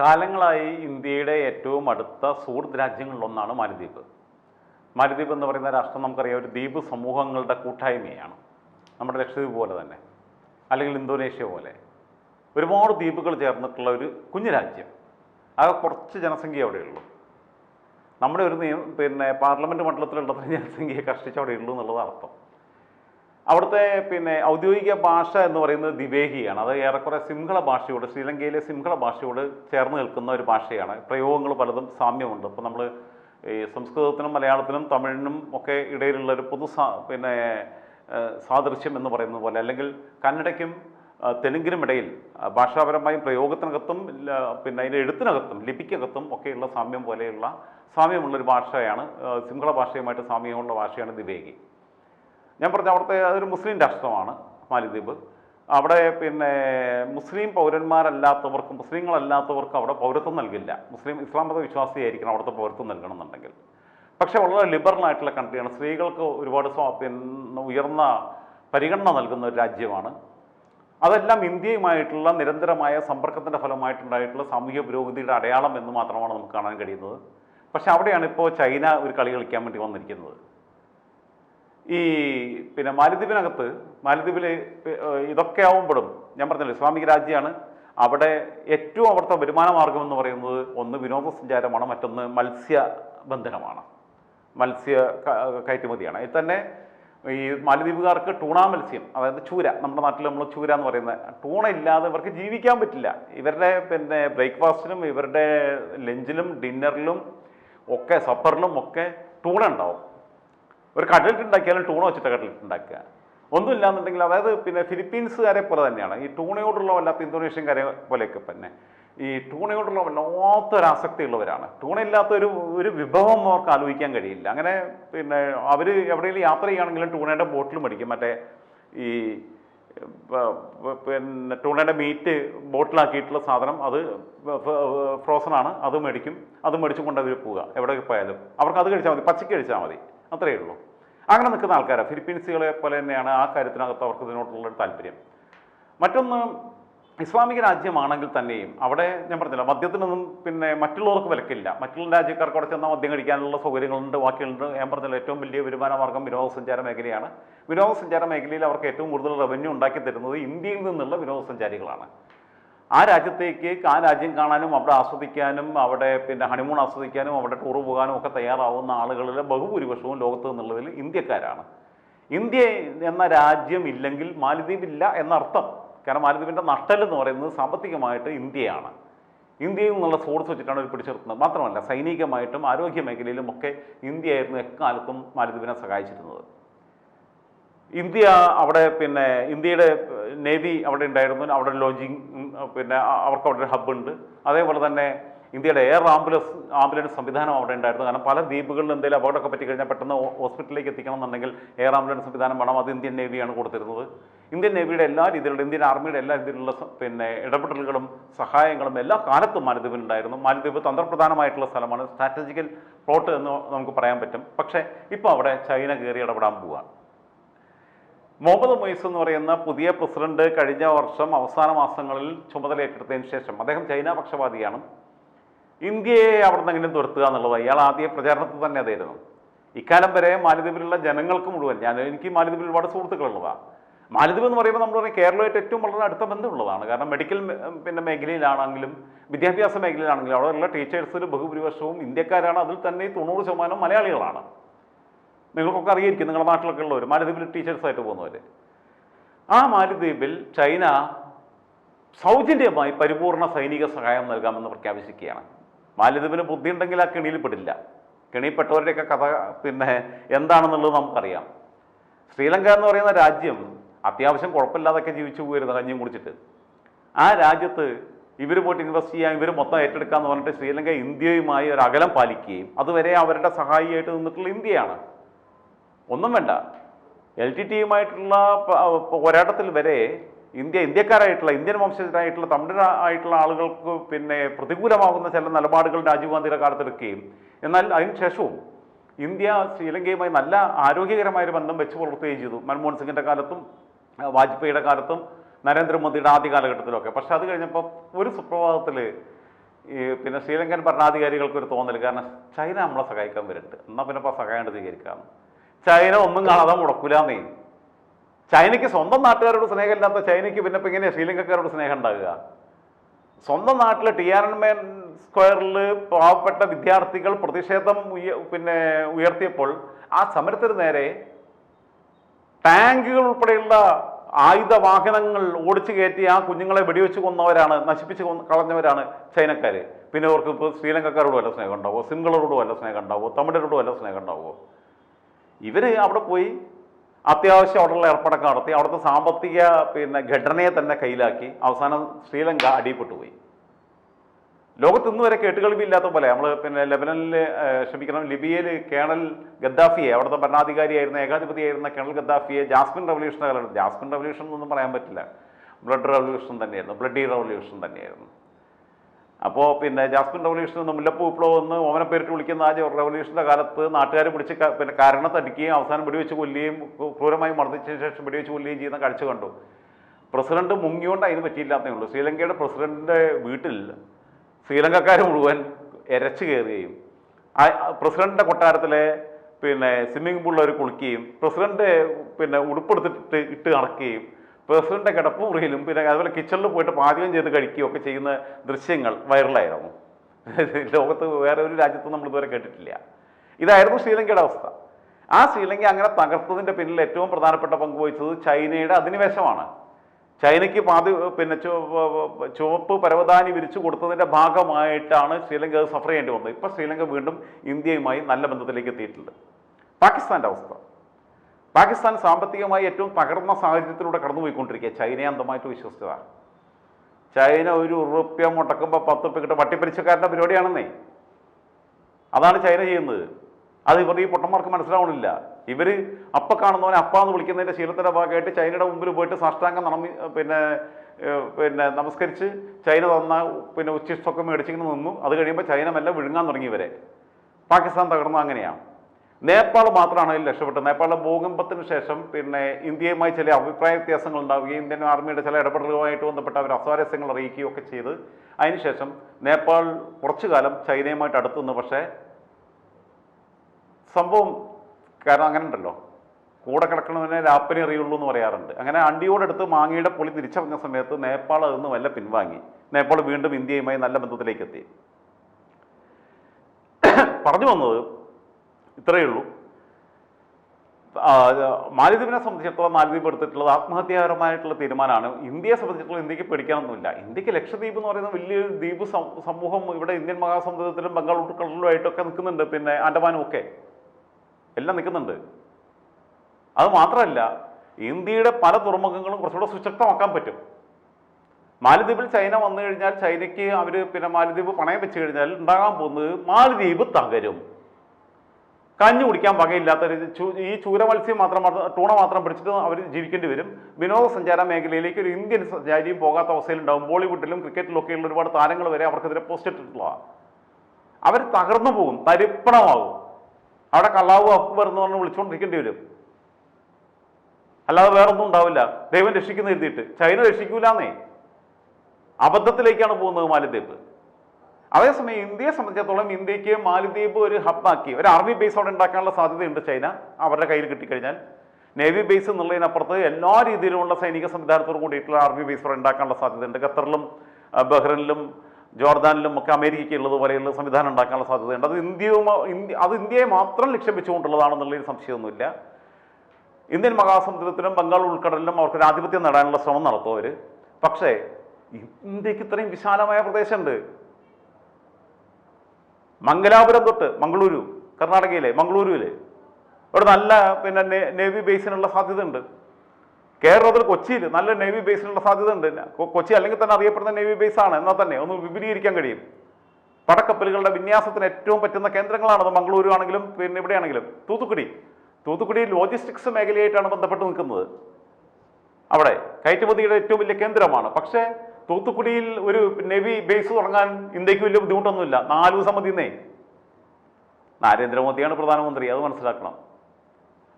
കാലങ്ങളായി ഇന്ത്യയുടെ ഏറ്റവും അടുത്ത സുഹൃത്ത് രാജ്യങ്ങളിലൊന്നാണ് മാലദ്വീപ്. മാലദ്വീപ് എന്ന് പറയുന്ന രാഷ്ട്രം നമുക്കറിയാം ഒരു ദ്വീപ് സമൂഹങ്ങളുടെ കൂട്ടായ്മയാണ്. നമ്മുടെ ലക്ഷദ്വീപ് പോലെ തന്നെ അല്ലെങ്കിൽ ഇന്തോനേഷ്യ പോലെ. ഒരുപാട് ദ്വീപുകൾ ചേർന്നിട്ടുള്ള ഒരു കുഞ്ഞു രാജ്യം. ആകെ കുറച്ച് ജനസംഖ്യ അവിടെയുള്ളൂ നമ്മുടെ ഒരു നിയമം പിന്നെ പാർലമെന്റ് മണ്ഡലത്തിലുള്ള ജനസംഖ്യയെ കഷ്ടിച്ച് അവിടെ ഉള്ളൂ എന്നുള്ളത് അർത്ഥം. അവിടുത്തെ പിന്നെ ഔദ്യോഗിക ഭാഷ എന്ന് പറയുന്നത് ദിവേഹിയാണ് അത് ഏറെക്കുറെ സിംഹള ഭാഷയോട് ശ്രീലങ്കയിലെ സിംഹള ഭാഷയോട് ചേർന്ന് നിൽക്കുന്ന ഒരു ഭാഷയാണ്. പ്രയോഗങ്ങൾ പലതും സാമ്യമുണ്ട്. അപ്പോൾ നമ്മൾ ഈ സംസ്കൃതത്തിനും മലയാളത്തിനും തമിഴിനും ഒക്കെ ഇടയിലുള്ള ഒരു പൊതു പിന്നെ സാദൃശ്യം എന്ന് പറയുന്നത് പോലെ അല്ലെങ്കിൽ കന്നഡയ്ക്കും തെലുങ്കിനും ഇടയിൽ ഭാഷാപരമായും പ്രയോഗത്തിനകത്തും പിന്നെ അതിന്റെ എഴുത്തിനകത്തും ലിപിക്കകത്തും ഒക്കെയുള്ള സാമ്യം പോലെയുള്ള സാമ്യമുള്ളൊരു ഭാഷയാണ് സിംഹള ഭാഷയുമായിട്ട് സാമ്യമുള്ള ഭാഷയാണ് ദിവേഹി ഞാൻ പറഞ്ഞ അവിടുത്തെ അതൊരു മുസ്ലിം രാഷ്ട്രമാണ് മാലിദ്വീപ്. അവിടെ പിന്നെ മുസ്ലിം പൗരന്മാരല്ലാത്തവർക്ക് മുസ്ലിങ്ങളല്ലാത്തവർക്ക് അവിടെ പൗരത്വം നൽകില്ല. മുസ്ലിം ഇസ്ലാം മത വിശ്വാസിയായിരിക്കണം അവിടുത്തെ പൗരത്വം നൽകണം എന്നുണ്ടെങ്കിൽ പക്ഷേ വളരെ ലിബറൽ ആയിട്ടുള്ള കൺട്രിയാണ് സ്ത്രീകൾക്ക് ഒരുപാട് പിന്നെ ഉയർന്ന പരിഗണന നൽകുന്ന ഒരു രാജ്യമാണ്. അതെല്ലാം ഇന്ത്യയുമായിട്ടുള്ള നിരന്തരമായ സമ്പർക്കത്തിന്റെ ഫലമായിട്ടുണ്ടായിട്ടുള്ള സാമൂഹ്യ പുരോഗതിയുടെ അടയാളം എന്ന് മാത്രമാണ് നമുക്ക് കാണാൻ കഴിയുന്നത്. പക്ഷേ അവിടെയാണ് ഇപ്പോൾ ചൈന ഒരു കളി കളിക്കാൻ വേണ്ടി വന്നിരിക്കുന്നത്. ഈ പിന്നെ മാലിദ്വീപിനകത്ത് മാലിദ്വീപിൽ ഇതൊക്കെ ആവുമ്പോഴും ഞാൻ പറഞ്ഞല്ലോ ഇസ്ലാമിക രാജ്യമാണ്. അവിടെ ഏറ്റവും അവിടുത്തെ വരുമാന മാർഗം എന്ന് പറയുന്നത് ഒന്ന് വിനോദസഞ്ചാരമാണ് മറ്റൊന്ന് മത്സ്യ ക- കയറ്റുമതിയാണ്. ഇത് തന്നെ ഈ മാലദ്വീപുകാർക്ക് ടൂണ മത്സ്യം അതായത് ചൂര. നമ്മുടെ നാട്ടിൽ നമ്മൾ ചൂര എന്ന് പറയുന്നത്. ടൂണ ഇല്ലാതെ ഇവർക്ക് ജീവിക്കാൻ പറ്റില്ല. ഇവരുടെ പിന്നെ ബ്രേക്ക്ഫാസ്റ്റിലും ഇവരുടെ ലഞ്ചിലും ഡിന്നറിലും ഒക്കെ സപ്പറിലും ഒക്കെ ടൂണ ഉണ്ടാവും. ഒരു കട്ട്ലറ്റ് ഉണ്ടാക്കിയാലും ടൂണ വെച്ചിട്ട് കട്ട്ലറ്റ് ഉണ്ടാക്കുക ഒന്നുമില്ല എന്നുണ്ടെങ്കിൽ അതായത് പിന്നെ ഫിലിപ്പീൻസുകാരെ പോലെ തന്നെയാണ്. ഈ ടൂണയോടുള്ള വല്ലാത്ത ഇന്തോനേഷ്യൻകാരെ പോലെയൊക്കെ തന്നെ. ഈ ടൂണയോടുള്ള വല്ലാത്തൊരു ആസക്തി ഉള്ളവരാണ് ടൂണയില്ലാത്ത ഒരു ഒരു വിഭവം അവർക്ക് ആലോചിക്കാൻ കഴിയില്ല. അങ്ങനെ പിന്നെ അവർ എവിടെയെങ്കിലും യാത്ര ചെയ്യുകയാണെങ്കിലും ടൂണയുടെ ബോട്ടിൽ മേടിക്കും മറ്റേ ഈ പിന്നെ ടൂണയുടെ മീറ്റ് ബോട്ടിലാക്കിയിട്ടുള്ള സാധനം അത് ഫ്രോസൺ ആണ്. അത് മേടിക്കും. അത് മേടിച്ചും കൊണ്ട് അവർ പോവുക. എവിടെ പോയാലും. അവർക്ക് അത് കഴിച്ചാൽ മതി. പച്ചക്ക് കഴിച്ചാൽ മതി. അത്രയേ ഉള്ളൂ. അങ്ങനെ നിൽക്കുന്ന ആൾക്കാരാണ് ഫിലിപ്പീൻസുകളെ പോലെ തന്നെയാണ് ആ കാര്യത്തിനകത്ത് അവർക്ക് ഇതിനോടുള്ള താല്പര്യം. മറ്റൊന്ന് ഇസ്ലാമിക രാജ്യമാണെങ്കിൽ തന്നെയും അവിടെ ഞാൻ പറഞ്ഞില്ല മദ്യത്തിനൊന്നും പിന്നെ മറ്റുള്ളവർക്ക് വിലക്കില്ല. മറ്റുള്ള രാജ്യക്കാർക്ക് അവിടെ ചെന്നാൽ മദ്യം കഴിക്കാനുള്ള സൗകര്യങ്ങളുണ്ട് ബാക്കിയുണ്ട്. ഞാൻ പറഞ്ഞില്ല ഏറ്റവും വലിയ വരുമാന മാർഗം വിനോദസഞ്ചാര മേഖലയാണ്. വിനോദസഞ്ചാര മേഖലയിൽ അവർക്ക് ഏറ്റവും കൂടുതൽ റവന്യൂ ഉണ്ടാക്കി തരുന്നത് ഇന്ത്യയിൽ നിന്നുള്ള വിനോദസഞ്ചാരികളാണ്. ആ രാജ്യത്തേക്ക് ആ രാജ്യം കാണാനും അവിടെ ആസ്വദിക്കാനും അവിടെ പിന്നെ ഹണിമൂൺ ആസ്വദിക്കാനും അവിടെ ടൂർ പോകാനും ഒക്കെ തയ്യാറാവുന്ന ആളുകളിലെ ബഹുഭൂരിപക്ഷവും ലോകത്ത് നിന്നുള്ളതിൽ ഇന്ത്യക്കാരാണ്. ഇന്ത്യ എന്ന രാജ്യം ഇല്ലെങ്കിൽ മാലദ്വീപ് ഇല്ല എന്നർത്ഥം. കാരണം മാലദ്വീപിന്റെ നഷ്ടൽ എന്ന് പറയുന്നത് സാമ്പത്തികമായിട്ട് ഇന്ത്യയാണ്. ഇന്ത്യയിൽ നിന്നുള്ള സോഴ്സ് വെച്ചിട്ടാണ് ഒരു പിടിച്ചെടുക്കുന്നത്. മാത്രമല്ല സൈനികമായിട്ടും ആരോഗ്യ മേഖലയിലും ഒക്കെ ഇന്ത്യയായിരുന്നു എക്കാലത്തും മാലദ്വീപിനെ സഹായിച്ചിരുന്നത്. ഇന്ത്യ അവിടെ പിന്നെ ഇന്ത്യയുടെ നേവി അവിടെ ഉണ്ടായിരുന്നു. അവിടെ ലോഞ്ചിങ് പിന്നെ അവർക്ക് അവിടെ ഒരു ഹബ്ബുണ്ട് അതേപോലെ തന്നെ ഇന്ത്യയുടെ എയർ ആംബുലൻസ് ആംബുലൻസ് സംവിധാനം അവിടെ ഉണ്ടായിരുന്നു. കാരണം പല ദ്വീപുകളിൽ എന്തെങ്കിലും അപകടമൊക്കെ പറ്റി കഴിഞ്ഞാൽ പെട്ടെന്ന് ഹോസ്പിറ്റലിലേക്ക് എത്തിക്കണം എന്നുണ്ടെങ്കിൽ എയർ ആംബുലൻസ് സംവിധാനം വേണം. അത് ഇന്ത്യൻ നേവിയാണ് കൊടുത്തിരുന്നത്. ഇന്ത്യൻ നേവിയുടെ എല്ലാ രീതിയിലുള്ള ഇന്ത്യൻ ആർമിയുടെ എല്ലാ രീതിയിലുള്ള പിന്നെ ഇടപെടലുകളും സഹായങ്ങളും എല്ലാ കാലത്തും മാലദ്വീപിലുണ്ടായിരുന്നു മാലദ്വീപ് തന്ത്രപ്രധാനമായിട്ടുള്ള സ്ഥലമാണ്. സ്ട്രാറ്റജിക്കൽ പ്ലോട്ട് എന്ന് നമുക്ക് പറയാൻ പറ്റും. പക്ഷേ ഇപ്പോൾ അവിടെ ചൈന കയറി ഇടപെടാൻ പോവുകയാണ് മുഹമ്മദ് മൊയ്സ് എന്ന് പറയുന്ന പുതിയ പ്രസിഡന്റ് കഴിഞ്ഞ വർഷം അവസാന മാസങ്ങളിൽ ചുമതല ഏറ്റെടുത്തതിന് ശേഷം അദ്ദേഹം ചൈന പക്ഷപാതിയാണ് ഇന്ത്യയെ അവിടെ നിന്ന് എങ്ങനെ തുരത്തുക എന്നുള്ളത് അയാൾ ആദ്യ പ്രചാരണത്തിൽ തന്നെ അതായിരുന്നു. ഇക്കാലം വരെ മാലിദ്വീപിലുള്ള ജനങ്ങൾക്ക് മുഴുവൻ ഞാൻ എനിക്ക് മാലിദ്വീപിൽ ഒരുപാട് സുഹൃത്തുക്കളുള്ളതാണ് മാലിദ്വീപ് എന്ന് പറയുമ്പോൾ നമ്മൾ പറയുന്നത് കേരളമായിട്ട് ഏറ്റവും വളരെ അടുത്ത ബന്ധമുള്ളതാണ്. കാരണം മെഡിക്കൽ പിന്നെ മേഖലയിലാണെങ്കിലും വിദ്യാഭ്യാസ മേഖലയിലാണെങ്കിലും അവിടെയുള്ള ടീച്ചേഴ്സിൽ ബഹുഭൂരിപക്ഷവും ഇന്ത്യക്കാരാണ്. അതിൽ തന്നെ തൊണ്ണൂറ് ശതമാനം മലയാളികളാണ്. നിങ്ങൾക്കൊക്കെ അറിയായിരിക്കും നിങ്ങളുടെ നാട്ടിലൊക്കെ ഉള്ളവർ മാലദ്വീപിൽ ടീച്ചേഴ്സായിട്ട് പോകുന്നവർ ആ മാലദ്വീപിൽ ചൈന സൗജന്യമായി പരിപൂർണ സൈനിക സഹായം നൽകാമെന്ന് പ്രഖ്യാപിച്ചിരിക്കുകയാണ്. മാലദ്വീപിന് ബുദ്ധി ഉണ്ടെങ്കിൽ ആ കെണിയിൽ പെടില്ല. കെണിയിൽപ്പെട്ടവരുടെയൊക്കെ കഥ പിന്നെ എന്താണെന്നുള്ളത് നമുക്കറിയാം. ശ്രീലങ്ക എന്ന് പറയുന്ന രാജ്യം അത്യാവശ്യം കുഴപ്പമില്ലാതൊക്കെ ജീവിച്ചു പോയിരുന്നു കഞ്ഞിയും കുടിച്ചിട്ട്. ആ രാജ്യത്ത് ഇവർ പോയിട്ട് ഇൻവെസ്റ്റ് ചെയ്യാൻ ഇവർ മൊത്തം ഏറ്റെടുക്കാമെന്ന് പറഞ്ഞിട്ട് ശ്രീലങ്ക ഇന്ത്യയുമായി ഒരു അകലം പാലിക്കുകയും അതുവരെ അവരുടെ സഹായിയായിട്ട് നിന്നിട്ടുള്ള ഇന്ത്യയാണ്. ഒന്നും വേണ്ട. എൽ ടി ടിയുമായിട്ടുള്ള പോരാട്ടത്തിൽ വരെ ഇന്ത്യ ഇന്ത്യക്കാരായിട്ടുള്ള ഇന്ത്യൻ വംശജരായിട്ടുള്ള തമിഴരായിട്ടുള്ള ആളുകൾക്ക് പിന്നെ പ്രതികൂലമാകുന്ന ചില നിലപാടുകൾ രാജീവ് ഗാന്ധിയുടെ കാലത്തെടുക്കുകയും. എന്നാൽ അതിന് ശേഷവും ഇന്ത്യ ശ്രീലങ്കയുമായി നല്ല ആരോഗ്യകരമായ ഒരു ബന്ധം വെച്ച് പുലർത്തുകയും ചെയ്തു. മൻമോഹൻ സിംഗിന്റെ കാലത്തും വാജ്പേയിയുടെ കാലത്തും നരേന്ദ്രമോദിയുടെ ആദ്യ കാലഘട്ടത്തിലൊക്കെ പക്ഷെ അത് കഴിഞ്ഞപ്പോൾ ഒരു സുപ്രഭാതത്തിൽ ഈ പിന്നെ ശ്രീലങ്കൻ ഭരണാധികാരികൾക്ക് ഒരു തോന്നൽ കാരണം ചൈന നമ്മളെ സഹായിക്കാൻ വരുന്നുണ്ട് എന്നാൽ പിന്നെ ഇപ്പോൾ സഹായം സ്വീകരിക്കാം ചൈന ഒന്നും കാണാതെ മുടക്കൂലെന്നേ ചൈനയ്ക്ക് സ്വന്തം നാട്ടുകാരോട് സ്നേഹമില്ലാത്ത ചൈനയ്ക്ക് പിന്നെ ഇപ്പം ഇങ്ങനെ ശ്രീലങ്കക്കാരോട് സ്നേഹം ഉണ്ടാകുക. സ്വന്തം നാട്ടിൽ ടിയാനൻമേൻ സ്ക്വയറിൽ പാവപ്പെട്ട വിദ്യാർത്ഥികൾ പ്രതിഷേധം പിന്നെ ഉയർത്തിയപ്പോൾ ആ സമരത്തിന് നേരെ ടാങ്കുകൾ ഉൾപ്പെടെയുള്ള ആയുധ വാഹനങ്ങൾ ഓടിച്ചു കയറ്റി ആ കുഞ്ഞുങ്ങളെ വെടിവെച്ച് കൊന്നവരാണ് നശിപ്പിച്ച് കളഞ്ഞവരാണ് ചൈനക്കാർ പിന്നെ അവർക്ക് ഇപ്പോൾ ശ്രീലങ്കക്കാരോട് വല്ല സ്നേഹം ഉണ്ടാവുമോ സിംഗളോടും വല്ല സ്നേഹം ഉണ്ടാവുമോ തമിഴരോട് വല്ല സ്നേഹം ഉണ്ടാവുമോ ഇവർ അവിടെ പോയി അത്യാവശ്യം അവിടെയുള്ള ഏർപ്പാടൊക്കെ നടത്തി അവിടുത്തെ സാമ്പത്തിക പിന്നെ ഘടനയെ തന്നെ കയ്യിലാക്കി അവസാനം ശ്രീലങ്ക അടിപ്പെട്ടു പോയി. ലോകത്ത് ഇന്ന് വരെ കേട്ടുകളിവില്ലാത്ത പോലെ നമ്മൾ പിന്നെ ലെബനനിൽ ക്ഷമിക്കണം ലിബിയയിൽ കേണൽ ഗദ്ദാഫിയെ അവിടുത്തെ ഭരണാധികാരിയായിരുന്ന ഏകാധിപതിയായിരുന്ന കേണൽ ഗദ്ദാഫിയെ ജാസ്മിൻ റവല്യൂഷൻ കാലഘട്ടം ജാസ്മിൻ റവല്യൂഷൻ എന്നൊന്നും പറയാൻ പറ്റില്ല. ബ്ലഡ് റവല്യൂഷൻ തന്നെയായിരുന്നു ബ്ലഡി റവല്യൂഷൻ തന്നെയായിരുന്നു. അപ്പോൾ പിന്നെ ജാസ്മിൻ റവല്യൂഷൻ എന്ന് മുല്ലപ്പൂ വിപ്ലവം എന്ന് ഓമന പേരിട്ട് വിളിക്കുന്ന ആ റവല്യൂഷന്റെ കാലത്ത് നാട്ടുകാർ പിടിച്ച് പിന്നെ കാരണത്തടിക്കുകയും അവസാനം വെടിവെച്ച് കൊല്ലുകയും ക്രൂ- ക്രൂരമായി മർദ്ദിച്ചതിന് ശേഷം വെടിവെച്ച് കൊല്ലുകയും ചെയ്യുന്ന കാഴ്ച കണ്ടു. പ്രസിഡന്റ് മുങ്ങിയോണ്ട് അതിന് പറ്റിയില്ലാത്തേ ഉള്ളൂ. ശ്രീലങ്കയുടെ പ്രസിഡന്റിന്റെ വീട്ടിൽ ശ്രീലങ്കക്കാർ മുഴുവൻ എരച്ചു കയറുകയും ആ പ്രസിഡന്റിന്റെ കൊട്ടാരത്തിലെ പിന്നെ സ്വിമ്മിംഗ് പൂളിൽ അവർ കുളിക്കുകയും പ്രസിഡന്റ് പിന്നെ ഉടുപ്പെടുത്തിട്ട് ഇട്ട് നടക്കുകയും പ്രസിഡന്റിന്റെ കിടപ്പുമുറിയിലും പിന്നെ അതുപോലെ കിച്ചണിൽ പോയിട്ട് പാചകം ചെയ്ത് കഴിക്കുകയും ഒക്കെ ചെയ്യുന്ന ദൃശ്യങ്ങൾ വൈറലായിരുന്നു. ലോകത്ത് വേറെ ഒരു രാജ്യത്തും നമ്മൾ ഇതുവരെ കേട്ടിട്ടില്ല. ഇതായിരുന്നു ശ്രീലങ്കയുടെ അവസ്ഥ. ആ ശ്രീലങ്ക അങ്ങനെ തകർത്തതിന്റെ പിന്നിൽ ഏറ്റവും പ്രധാനപ്പെട്ട പങ്ക് വഹിച്ചത് ചൈനയുടെ അധിനിവേശമാണ്. ചൈനയ്ക്ക് പാതി പിന്നെ ചുവ- ചുവപ്പ് പരവതാനി വിരിച്ചു കൊടുത്തതിന്റെ ഭാഗമായിട്ടാണ് ശ്രീലങ്ക അത് സഫർ ചെയ്യേണ്ടി വന്നത്. ഇപ്പോൾ ശ്രീലങ്ക വീണ്ടും ഇന്ത്യയുമായി നല്ല ബന്ധത്തിലേക്ക് എത്തിയിട്ടുണ്ട്. പാകിസ്ഥാന്റെ അവസ്ഥ. പാകിസ്ഥാൻ സാമ്പത്തികമായി ഏറ്റവും തകർന്ന സാഹചര്യത്തിലൂടെ കടന്നുപോയിക്കൊണ്ടിരിക്കുക. ചൈനയെ അന്തമായിട്ട് വിശ്വസിച്ചതാണ്. ചൈന ഒരു ഉറുപ്പ്യ മുടക്കുമ്പോൾ പത്ത് ഉറുപ്പ്യ കിട്ടും. വട്ടിപ്പരിച്ചക്കാരന്റെ പരിപാടിയാണെന്നേ. അതാണ് ചൈന ചെയ്യുന്നത്. അത് ഇവർ ഈ പൊട്ടന്മാർക്ക് മനസ്സിലാവണില്ല. ഇവർ അപ്പം കാണുന്നവനെ അപ്പ എന്ന് വിളിക്കുന്നതിന്റെ ശീലത്തിന്റെ ഭാഗമായിട്ട് ചൈനയുടെ മുമ്പിൽ പോയിട്ട് സാഷ്ടാംഗം നടമി പിന്നെ പിന്നെ നമസ്കരിച്ച് ചൈന തന്ന പിന്നെ ഉച്ചിഷ്ടമൊക്കെ മേടിച്ചിങ്ങനെ നിന്നു. അത് കഴിയുമ്പോൾ ചൈന മെല്ലെ വിഴുങ്ങാൻ തുടങ്ങി ഇവരെ. പാകിസ്ഥാൻ തകർന്ന അങ്ങനെയാണ്. നേപ്പാൾ മാത്രമാണ് അതിൽ രക്ഷപ്പെട്ടത്. നേപ്പാളിലെ ഭൂകമ്പത്തിന് ശേഷം പിന്നെ ഇന്ത്യയുമായി ചില അഭിപ്രായ വ്യത്യാസങ്ങൾ ഉണ്ടാവുകയും ഇന്ത്യൻ ആർമിയുടെ ചില ഇടപെടലുമായിട്ട് ബന്ധപ്പെട്ട അവർ അസ്വാരസ്യങ്ങൾ അറിയിക്കുകയും ഒക്കെ ചെയ്ത്. അതിനുശേഷം നേപ്പാൾ കുറച്ചു കാലം ചൈനയുമായിട്ട് അടുത്തു നിന്ന്. പക്ഷേ സംഭവം കാരണം അങ്ങനെ ഉണ്ടല്ലോ. കൂടെ കിടക്കണമെന്നെ രാപ്പനെ അറിയുള്ളൂ എന്ന് പറയാറുണ്ട്. അങ്ങനെ അണ്ടിയോടെടുത്ത് മാങ്ങയുടെ പൊളി തിരിച്ചറിഞ്ഞ സമയത്ത് നേപ്പാൾ അതിൽ നിന്ന് വല്ല പിൻവാങ്ങി. നേപ്പാൾ വീണ്ടും ഇന്ത്യയുമായി നല്ല ബന്ധത്തിലേക്ക് എത്തി. പറഞ്ഞു വന്നത് ഇത്രയേ ഉള്ളൂ. മാലിദ്വീപിനെ സംബന്ധിച്ചിടത്തോളം മാലിദ്വീപ് എടുത്തിട്ടുള്ളത് ആത്മഹത്യാപരമായിട്ടുള്ള തീരുമാനമാണ്. ഇന്ത്യയെ സംബന്ധിച്ചിടത്തോളം ഇന്ത്യയ്ക്ക് പേടിക്കാനൊന്നുമില്ല. ഇന്ത്യയ്ക്ക് ലക്ഷദ്വീപ് എന്ന് പറയുന്ന വലിയൊരു ദ്വീപ് സമൂഹം ഇവിടെ ഇന്ത്യൻ മഹാസമുദ്രത്തിലും ബംഗാൾ ഉൾക്കടലിലുമായിട്ടൊക്കെ നിൽക്കുന്നുണ്ട്. പിന്നെ ആൻഡമാനും ഒക്കെ. എല്ലാം നിൽക്കുന്നുണ്ട്. അത് മാത്രമല്ല ഇന്ത്യയുടെ പല തുറമുഖങ്ങളും കുറച്ചുകൂടെ സുശക്തമാക്കാൻ പറ്റും. മാലദ്വീപിൽ ചൈന വന്നു കഴിഞ്ഞാൽ ചൈനയ്ക്ക് അവർ പിന്നെ മാലിദ്വീപ് പണയം വെച്ച് കഴിഞ്ഞാൽ ഉണ്ടാകാൻ പോകുന്നത് മാലദ്വീപ് തകരും. കഞ്ഞി കുടിക്കാൻ വകയില്ലാത്ത ഈ ചൂര മത്സ്യം മാത്രം ടൂണ മാത്രം പിടിച്ചിട്ട് അവർ ജീവിക്കേണ്ടി വരും. വിനോദസഞ്ചാര മേഖലയിലേക്ക് ഒരു ഇന്ത്യൻ സഞ്ചാരിയും പോകാത്ത അവസ്ഥയിലുണ്ടാവും. ബോളിവുഡിലും ക്രിക്കറ്റിലും ഒക്കെയുള്ള ഒരുപാട് താരങ്ങൾ വരെ അവർക്കെതിരെ പോസ്റ്റ് ഇട്ടിട്ടുള്ളതാണ് അവർ തകർന്നു പോകും തരിപ്പണമാകും. അവിടെ കള്ളാവ് അപ്പ് എന്ന് പറഞ്ഞ് വിളിച്ചുകൊണ്ടിരിക്കേണ്ടി വരും. അല്ലാതെ വേറൊന്നും ഉണ്ടാവില്ല. ദൈവം രക്ഷിക്കുന്ന എഴുതിയിട്ട് ചൈന രക്ഷിക്കൂലെന്നേ. അബദ്ധത്തിലേക്കാണ് പോകുന്നത് മാലദ്വീപ്. അതേസമയം ഇന്ത്യയെ സംബന്ധിച്ചിടത്തോളം ഇന്ത്യയ്ക്ക് മാലിദ്വീപ് ഒരു ഹബ്ബാക്കി ഒരു ആർമി ബേസ് അവിടെ ഉണ്ടാക്കാനുള്ള സാധ്യതയുണ്ട് ചൈന അവരുടെ കയ്യിൽ കിട്ടിക്കഴിഞ്ഞാൽ. നേവി ബേസ് എന്നുള്ളതിനപ്പുറത്ത് എല്ലാ രീതിയിലുമുള്ള സൈനിക സംവിധാനത്തോട് കൂടിയിട്ടുള്ള ആർമി ബേസ് അവിടെ ഉണ്ടാക്കാനുള്ള സാധ്യതയുണ്ട്. ഖത്തറിലും ബഹ്റിനിലും ജോർദാനിലും ഒക്കെ അമേരിക്കയ്ക്ക് ഉള്ളതുപോലെയുള്ള സംവിധാനം ഉണ്ടാക്കാനുള്ള സാധ്യതയുണ്ട്. അത് ഇന്ത്യയും ഇന്ത്യ അത് ഇന്ത്യയെ മാത്രം ലക്ഷ്യം വെച്ചുകൊണ്ടുള്ളതാണെന്നുള്ളൊരു സംശയമൊന്നുമില്ല. ഇന്ത്യൻ മഹാസമുദ്രത്തിലും ബംഗാൾ ഉൾക്കടലിലും അവർക്കൊരു ആധിപത്യം നേടാനുള്ള ശ്രമം നടത്തും അവർ പക്ഷേ ഇന്ത്യയ്ക്ക് ഇത്രയും വിശാലമായ പ്രദേശമുണ്ട്. മംഗലാപുരം തൊട്ട് മംഗളൂരു കർണാടകയിലെ മംഗളൂരുവിലെ. അവിടെ നല്ല പിന്നെ നേവി ബേസിനുള്ള സാധ്യത ഉണ്ട് കേരളത്തിൽ കൊച്ചിയിൽ നല്ല നേവി ബേസിനുള്ള സാധ്യത ഉണ്ട് കൊച്ചി അല്ലെങ്കിൽ തന്നെ അറിയപ്പെടുന്ന നേവി ബേസ് ആണ്. എന്നാൽ തന്നെ ഒന്ന് വിപുലീകരിക്കാൻ കഴിയും. പടക്കപ്പലുകളുടെ വിന്യാസത്തിന് ഏറ്റവും പറ്റുന്ന കേന്ദ്രങ്ങളാണത് മംഗളൂരു ആണെങ്കിലും പിന്നെ ഇവിടെയാണെങ്കിലും. തൂത്തുക്കുടി. തൂത്തുക്കുടി ലോജിസ്റ്റിക്സ് മേഖലയായിട്ടാണ് ബന്ധപ്പെട്ട് നിൽക്കുന്നത്. അവിടെ കയറ്റുമതിയുടെ ഏറ്റവും വലിയ കേന്ദ്രമാണ്. പക്ഷേ തൂത്തുക്കുടിയിൽ ഒരു നെവി ബേസ് തുടങ്ങാൻ ഇന്ത്യയ്ക്ക് വലിയ ബുദ്ധിമുട്ടൊന്നുമില്ല. നാല് ദിവസം മതിയെന്നേ. നരേന്ദ്രമോദിയാണ് പ്രധാനമന്ത്രി അത് മനസ്സിലാക്കണം.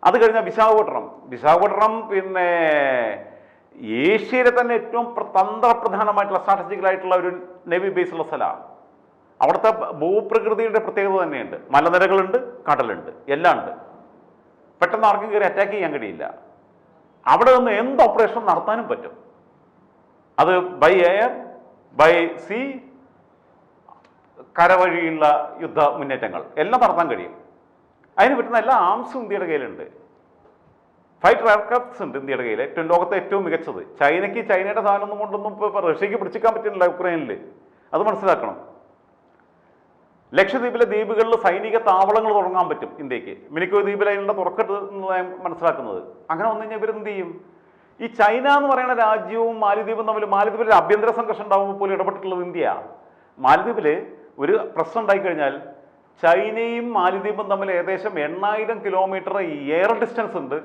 അത് കഴിഞ്ഞാൽ വിശാഖപട്ടണം. വിശാഖപട്ടണം പിന്നെ ഏഷ്യയിലെ തന്നെ ഏറ്റവും പ്ര- തന്ത്രപ്രധാനമായിട്ടുള്ള സ്ട്രാറ്റജിക്കലായിട്ടുള്ള ഒരു നേവി ബേസുള്ള സ്ഥലമാണ് അവിടുത്തെ ഭൂപ്രകൃതിയുടെ പ്രത്യേകത തന്നെയുണ്ട്. മലനിരകളുണ്ട് കടലുണ്ട് എല്ലാം ഉണ്ട്. പെട്ടെന്ന് ആർക്കും കയറി അറ്റാക്ക് ചെയ്യാൻ കഴിയില്ല. അവിടെ നിന്ന് എന്ത് ഓപ്പറേഷൻ നടത്താനും പറ്റും? അത് ബൈ എയർ ബൈ സീ കരവഴിയുള്ള യുദ്ധ മുന്നേറ്റങ്ങൾ. എല്ലാം നടത്താൻ കഴിയും. അതിന് പറ്റുന്ന എല്ലാ ആംസും ഇന്ത്യയുടെ കയ്യിലുണ്ട്. ഫൈറ്റർ എയർക്രാഫ്റ്റ്സ് ഉണ്ട് ഇന്ത്യയുടെ കയ്യിൽ ഏറ്റവും ലോകത്തെ ഏറ്റവും മികച്ചത്. ചൈനയ്ക്ക് ചൈനയുടെ സാധനമൊന്നും കൊണ്ടൊന്നും ഇപ്പോൾ റഷ്യക്ക് പിടിച്ചിക്കാൻ പറ്റുന്നില്ല ഉക്രൈനിൽ അത് മനസ്സിലാക്കണം. ലക്ഷദ്വീപിലെ ദ്വീപുകളിൽ സൈനിക താവളങ്ങൾ തുടങ്ങാൻ പറ്റും ഇന്ത്യയ്ക്ക്. മിനിക്കോ ദ്വീപിലെ തുറക്കെട്ട് എന്നതാണ് മനസ്സിലാക്കുന്നത്. അങ്ങനെ വന്നു കഴിഞ്ഞാൽ ഇവരെന്ത് ചെയ്യും? ഈ ചൈന എന്ന് പറയുന്ന രാജ്യവും മാലിദ്വീപും തമ്മിൽ മാലിദ്വീപിൽ ആഭ്യന്തര സംഘർഷം ഉണ്ടാകുമ്പോൾ പോലും ഇടപെട്ടിട്ടുള്ളത് ഇന്ത്യയാണ് മാലിദ്വീപിൽ ഒരു പ്രശ്നം ഉണ്ടായിക്കഴിഞ്ഞാൽ ചൈനയും മാലിദ്വീപും തമ്മിൽ ഏകദേശം എണ്ണായിരം കിലോമീറ്റർ എയർ ഡിസ്റ്റൻസ് ഉണ്ട്.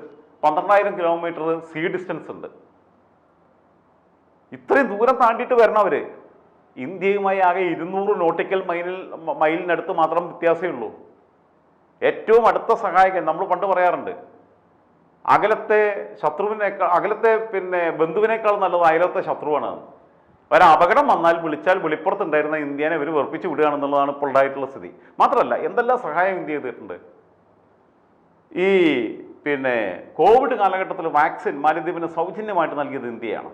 പന്ത്രണ്ടായിരം കിലോമീറ്റർ സീ ഡിസ്റ്റൻസ് ഉണ്ട്. ഇത്രയും ദൂരം താണ്ടിയിട്ട് വരണവർ ഇന്ത്യയുമായി ആകെ ഇരുന്നൂറ് നോട്ടിക്കൽ മൈലിൽ മൈലിനടുത്ത് മാത്രം വ്യത്യാസമേ ഉള്ളൂ. ഏറ്റവും അടുത്ത സഹായകൻ നമ്മൾ പണ്ട് പറയാറുണ്ട് അകലത്തെ ശത്രുവിനേക്കാൾ അകലത്തെ പിന്നെ ബന്ധുവിനേക്കാൾ നല്ലത് അയലത്തെ ശത്രുവാണ്. ഒരു അപകടം വന്നാൽ വിളിച്ചാൽ വെളിപ്പുറത്തുണ്ടായിരുന്ന ഇന്ത്യനെ ഇവർ വെറുപ്പിച്ച് വിടുകയാണെന്നുള്ളതാണ് ഇപ്പോൾ ഉണ്ടായിട്ടുള്ള സ്ഥിതി. മാത്രമല്ല എന്തെല്ലാം സഹായം ഇന്ത്യ ചെയ്തിട്ടുണ്ട്? ഈ പിന്നെ കോവിഡ് കാലഘട്ടത്തിൽ വാക്സിൻ മാലിദ്വീപിന് സൗജന്യമായിട്ട് നൽകിയത് ഇന്ത്യയാണ്.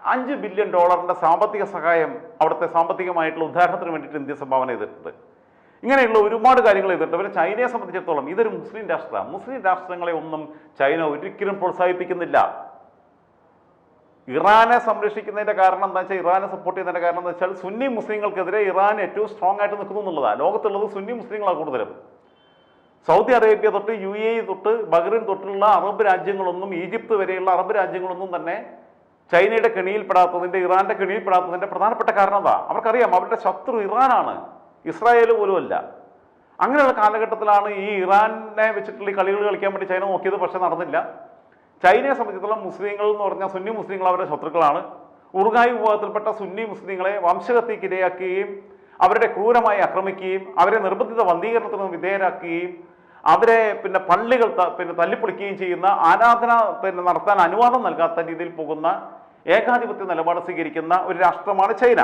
അഞ്ച് ബില്യൺ ഡോളറിന്റെ സാമ്പത്തിക സഹായം അവിടുത്തെ സാമ്പത്തികമായിട്ടുള്ള ഉദ്ധാരണത്തിന് വേണ്ടിയിട്ട് ഇന്ത്യ സംഭാവന ചെയ്തിട്ടുണ്ട്. ഇങ്ങനെയുള്ള ഒരുപാട് കാര്യങ്ങൾ ചെയ്തിട്ടുണ്ട്. പിന്നെ ചൈനയെ സംബന്ധിച്ചിടത്തോളം ഇതൊരു മുസ്ലിം രാഷ്ട്രമാണ്. മുസ്ലിം രാഷ്ട്രങ്ങളെ ഒന്നും ചൈന ഒരിക്കലും പ്രോത്സാഹിപ്പിക്കുന്നില്ല. ഇറാനെ സംരക്ഷിക്കുന്നതിന്റെ കാരണം എന്താ വെച്ചാൽ ഇറാനെ സപ്പോർട്ട് ചെയ്യുന്നതിന്റെ കാരണം എന്താ വെച്ചാൽ സുന്നി മുസ്ലിങ്ങൾക്കെതിരെ ഇറാൻ ഏറ്റവും സ്ട്രോങ് ആയിട്ട് നിൽക്കുന്നു എന്നുള്ളതാണ്. ലോകത്തുള്ളത് സുന്നി മുസ്ലിങ്ങളാണ് കൂടുതലും. സൗദി അറേബ്യ തൊട്ട് യു എ തൊട്ട് ബഹ്റിൻ തൊട്ടുള്ള അറബ് രാജ്യങ്ങളൊന്നും ഈജിപ്ത് വരെയുള്ള അറബ് രാജ്യങ്ങളൊന്നും തന്നെ ചൈനയുടെ കെണിയിൽപ്പെടാത്തതിന്റെ ഇറാന്റെ കെണിയിൽപ്പെടാത്തതിന്റെ പ്രധാനപ്പെട്ട കാരണം എന്താ? അവർക്കറിയാം അവരുടെ ശത്രു ഇറാനാണ്. ഇസ്രായേൽ പോലുമല്ല. അങ്ങനെയുള്ള കാലഘട്ടത്തിലാണ് ഈ ഇറാനെ വെച്ചിട്ടുള്ള കളികൾ കളിക്കാൻ വേണ്ടി ചൈന നോക്കിയത് പക്ഷേ നടന്നില്ല. ചൈനയെ സംബന്ധിച്ചിടത്തോളം മുസ്ലിങ്ങൾ എന്ന് പറഞ്ഞാൽ സുന്നി മുസ്ലിങ്ങൾ അവരുടെ ശത്രുക്കളാണ്. ഉറുഗായ് വിഭാഗത്തിൽപ്പെട്ട സുന്നി മുസ്ലിങ്ങളെ വംശഹത്യക്ക് ഇരയാക്കുകയും അവരുടെ ക്രൂരമായി ആക്രമിക്കുകയും അവരെ നിർബന്ധിത വന്ധീകരണത്തിന് വിധേയരാക്കുകയും അവരെ പിന്നെ പള്ളികൾ പിന്നെ തല്ലിപ്പൊളിക്കുകയും ചെയ്യുന്ന ആരാധന പിന്നെ നടത്താൻ അനുവാദം നൽകാത്ത രീതിയിൽ പോകുന്ന ഏകാധിപത്യ നിലപാട് സ്വീകരിക്കുന്ന ഒരു രാഷ്ട്രമാണ് ചൈന.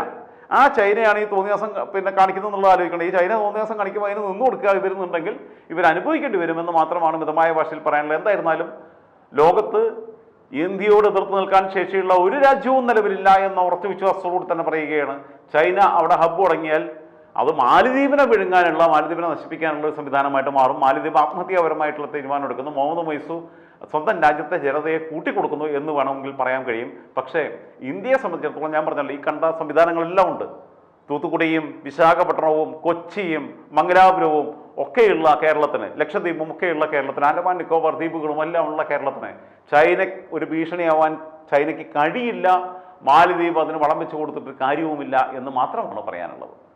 ആ ചൈനയാണ് ഈ തോന്നിയാസം പിന്നെ കാണിക്കുന്നത് എന്നുള്ളത് ആലോചിക്കണം ഈ ചൈന തോന്നിയാസം കാണിക്കുമ്പോൾ അതിന് നിന്ന് കൊടുക്കുക ഇവരുന്നുണ്ടെങ്കിൽ ഇവർ അനുഭവിക്കേണ്ടി വരുമെന്ന് മാത്രമാണ് മിതമായ ഭാഷയിൽ പറയാനുള്ളത്. എന്തായിരുന്നാലും ലോകത്ത് ഇന്ത്യയോട് എതിർത്ത് നിൽക്കാൻ ശേഷിയുള്ള ഒരു രാജ്യവും നിലവിലില്ല എന്ന ഉറച്ച വിശ്വാസത്തോടുകൂടി തന്നെ പറയുകയാണ് ചൈന. അവിടെ ഹബ് തുടങ്ങിയാൽ അത് മാലിദ്വീപിനെ വിഴുങ്ങാനുള്ള മാലിദ്വീപിനെ നശിപ്പിക്കാനുള്ള ഒരു സംവിധാനമായിട്ട് മാറും. മാലിദ്വീപ് ആത്മഹത്യാപരമായിട്ടുള്ള തീരുമാനം എടുക്കുന്നു മുഹമ്മദ് മൈസു സ്വന്തം രാജ്യത്തെ ജനതയെ കൂട്ടിക്കൊടുക്കുന്നു എന്ന് വേണമെങ്കിൽ പറയാൻ കഴിയും. പക്ഷേ ഇന്ത്യയെ സംബന്ധിച്ചിടത്തോളം ഞാൻ പറഞ്ഞല്ലോ ഈ കണ്ട സംവിധാനങ്ങളെല്ലാം ഉണ്ട്. തൂത്തുക്കുടിയും വിശാഖപട്ടണവും കൊച്ചിയും മംഗലാപുരവും ഒക്കെയുള്ള കേരളത്തിന് ലക്ഷദ്വീപും ഒക്കെയുള്ള കേരളത്തിന് ആൻഡമാൻ നിക്കോബാർ ദ്വീപുകളും എല്ലാം ഉള്ള കേരളത്തിന് ചൈന ഒരു ഭീഷണിയാവാൻ ചൈനയ്ക്ക് കഴിയില്ല. മാലിദ്വീപ് അതിന് വളം വെച്ച് കൊടുത്തിട്ട് കാര്യവുമില്ല എന്ന് മാത്രമാണ് പറയാനുള്ളത്.